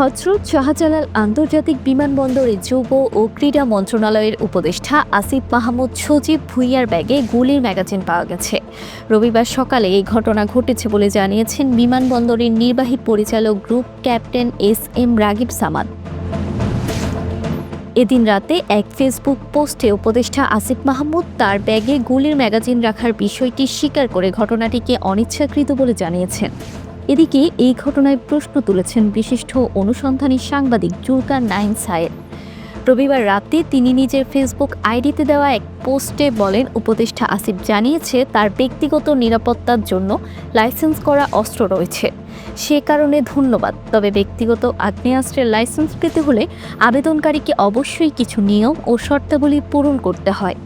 হজরত শাহজালাল আন্তর্জাতিক বিমানবন্দরে যুব ও ক্রীড়া মন্ত্রণালয়ের উপদেষ্টা আসিফ মাহমুদ সজীব ভুইয়ার ব্যাগে গুলির ম্যাগাজিন পাওয়া গেছে। রবিবার সকালে এই ঘটনা ঘটেছে বলে জানিয়েছেন বিমানবন্দরের নির্বাহী পরিচালক group captain S M Ragib Samad. এদিন রাতে এক ফেসবুক পোস্টে উপদেষ্টা আসিফ মাহমুদ তার ব্যাগে গুলির ম্যাগাজিন রাখার বিষয়টি স্বীকার করে ঘটনাটিকে অনিচ্ছাকৃত বলে জানিয়েছেন। এদিকে এই ঘটনায় প্রশ্ন তুলেছেন বিশিষ্ট অনুসন্ধানী সাংবাদিক জুলকার নাইন সায়েদ। রবিবার রাতে তিনি নিজের ফেসবুক আইডিতে দেওয়া এক পোস্টে বলেন, উপদেষ্টা আসিফ জানিয়েছে, তার ব্যক্তিগত নিরাপত্তার জন্য লাইসেন্স করা অস্ত্র রয়েছে। সে কারণে ধন্যবাদ। তবে ব্যক্তিগত আগ্নেয়াস্ত্রের লাইসেন্স পেতে হলে আবেদনকারীকে অবশ্যই কিছু নিয়ম ও শর্তাবলী পূরণ করতে হয়।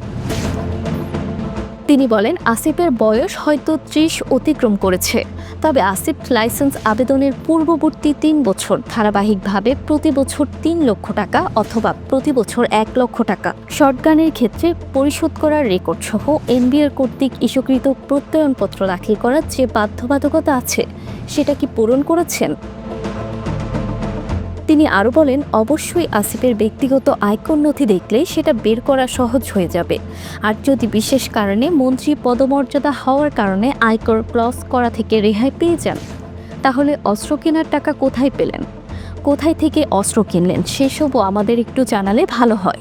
তিনি বলেন, আসিফের বয়স হয়তো ত্রিশ অতিক্রম করেছে। তবে আসিফ লাইসেন্স আবেদনের পূর্ববর্তী তিন বছর, ধারাবাহিকভাবে প্রতি বছর তিন লক্ষ টাকা অথবা প্রতি বছর এক লক্ষ টাকা। শর্টগানের ক্ষেত্রে পরিশোধ করার রেকর্ড সহ এনবিআর কর্তৃক ইস্যুকৃত প্রত্যয়নপত্র দাখিল করার যে বাধ্যবাধকতা আছে, সেটা কি পূরণ করেছেন? তিনি আরও বলেন, অবশ্যই আসিফের ব্যক্তিগত আয়কর নথি দেখলে সেটা বের করা সহজ হয়ে যাবে। আর যদি বিশেষ কারণে মন্ত্রী পদমর্যাদা হওয়ার কারণে আয়কর ক্লস করা থেকে রেহাই পেয়ে যান, তাহলে অস্ত্র কেনার টাকা কোথায় পেলেন? কোথায় থেকে অস্ত্র কিনলেন? সেসবও আমাদের একটু জানালে ভালো হয়।